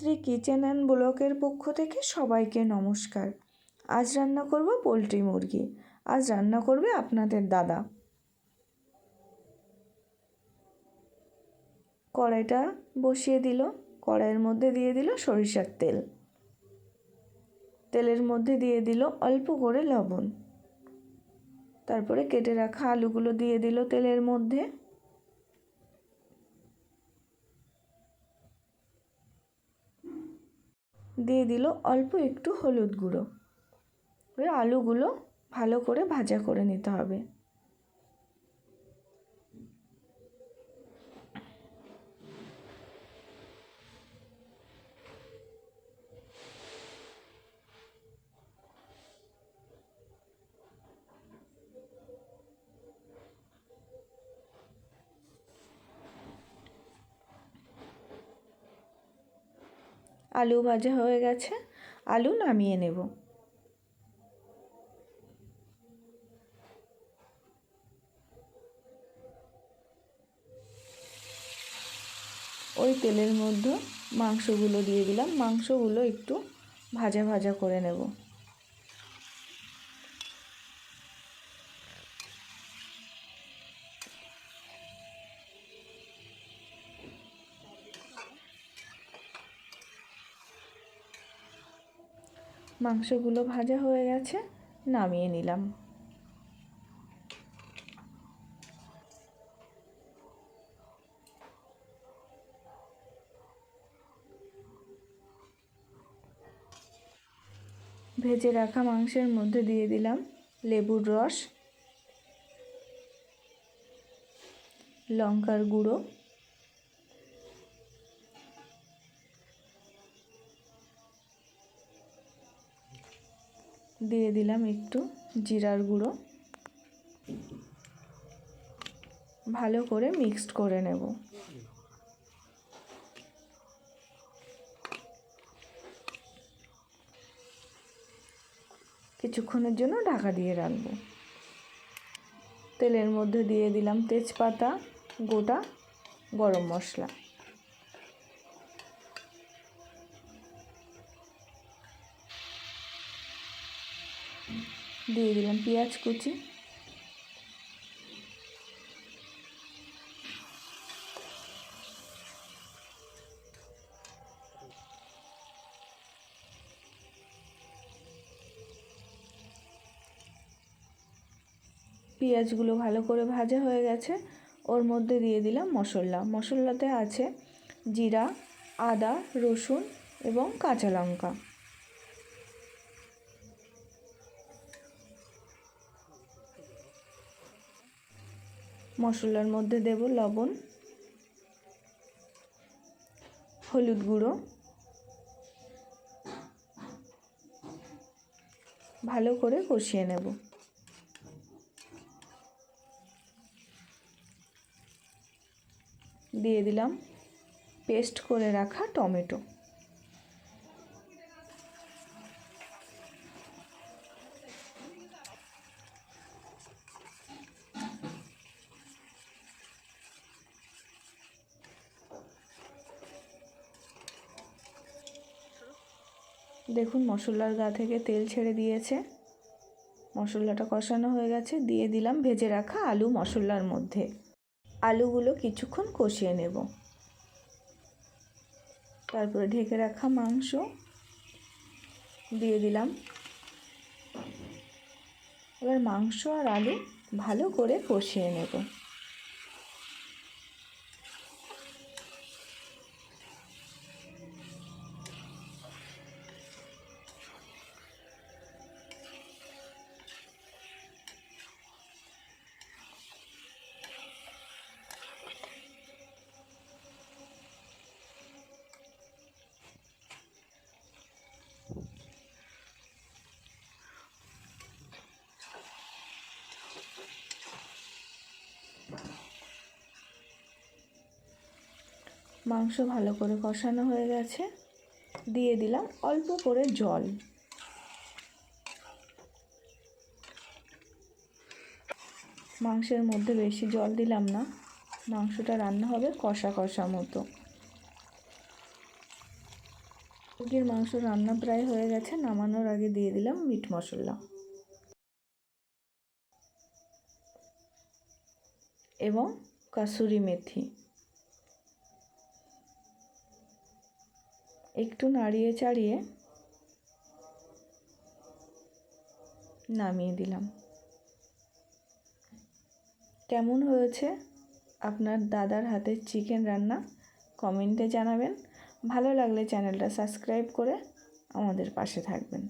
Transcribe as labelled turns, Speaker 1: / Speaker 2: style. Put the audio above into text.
Speaker 1: Rajshri kitchen and ব্লকের পক্ষ থেকে সবাইকে নমস্কার। আজ রান্না করব পোলট্রি মুরগি। আজ রান্না করবে আপনাদের দাদা। কড়াইটা বসিয়ে দিল। কড়াইয়ের মধ্যে দিয়ে দিল সরিষার তেল। তেলের মধ্যে দিয়ে দিল অল্প করে লবণ। তারপরে কেটে রাখা আলুগুলো দিয়ে দিল তেলের মধ্যে। দিয়ে দিল অল্প একটু হলুদ গুঁড়ো। এবার আলুগুলো ভালো করে ভাজা করে নিতে হবে। আলু ভাজা হয়ে গেছে, আলু নামিয়ে নেব। ওই তেলের মধ্যে মাংসগুলো দিয়ে দিলাম। মাংসগুলো একটু ভাজা ভাজা করে নেব। মাংসগুলো ভাজা হয়ে গেছে, নামিয়ে নিলাম। ভেজে রাখা মাংসের মধ্যে দিয়ে দিলাম লেবুর রস, লঙ্কার গুঁড়ো। দিয়ে দিলাম একটু জিরার গুঁড়ো। ভালো করে মিক্সড করে নেব। কিছুক্ষণের জন্য ঢাকা দিয়ে রাখব। তেলের মধ্যে দিয়ে দিলাম তেজপাতা, গোটা গরম মশলা। দিয়ে দিলাম পেঁয়াজ কুচি। পেঁয়াজগুলো ভালো করে ভাজা হয়ে গেছে। ওর মধ্যে দিয়ে দিলাম মশলা। মশলাতে আছে জিরা, আদা, রসুন এবং কাঁচা লঙ্কা। মশলার মধ্যে দেব লবণ, হলুদ গুঁড়ো, ভালো করে কষিয়ে নেব। দিয়ে দিলাম পেস্ট করে রাখা টমেটো। দেখুন, মশলার গা থেকে তেল ছেড়ে দিয়েছে। মশলাটা কষানো হয়ে গেছে। দিয়ে দিলাম ভেজে রাখা আলু মশলার মধ্যে। আলুগুলো কিছুক্ষণ কষিয়ে নেব। তারপরে ঢেকে রাখা মাংস। দিয়ে দিলাম। এবার মাংস আর আলু ভালো করে কষিয়ে নেব। মাংস ভালো করে কষানো হয়ে গেছে। দিয়ে দিলাম অল্প করে জল। মাংসের মধ্যে বেশি জল দিলাম না। মাংসটা রান্না হবে কষা কষা মতো। মুরগির মাংস রান্না প্রায় হয়ে গেছে। নামানোর আগে দিয়ে দিলাম মিট মশলা। এবং কাসুরি মেথি। একটু নাড়িয়ে চাড়িয়ে নামিয়ে দিলাম। কেমন হয়েছে আপনার দাদার হাতের চিকেন রান্না? কমেন্টে জানাবেন। ভালো লাগলে চ্যানেলটা সাবস্ক্রাইব করে আমাদের পাশে থাকবেন।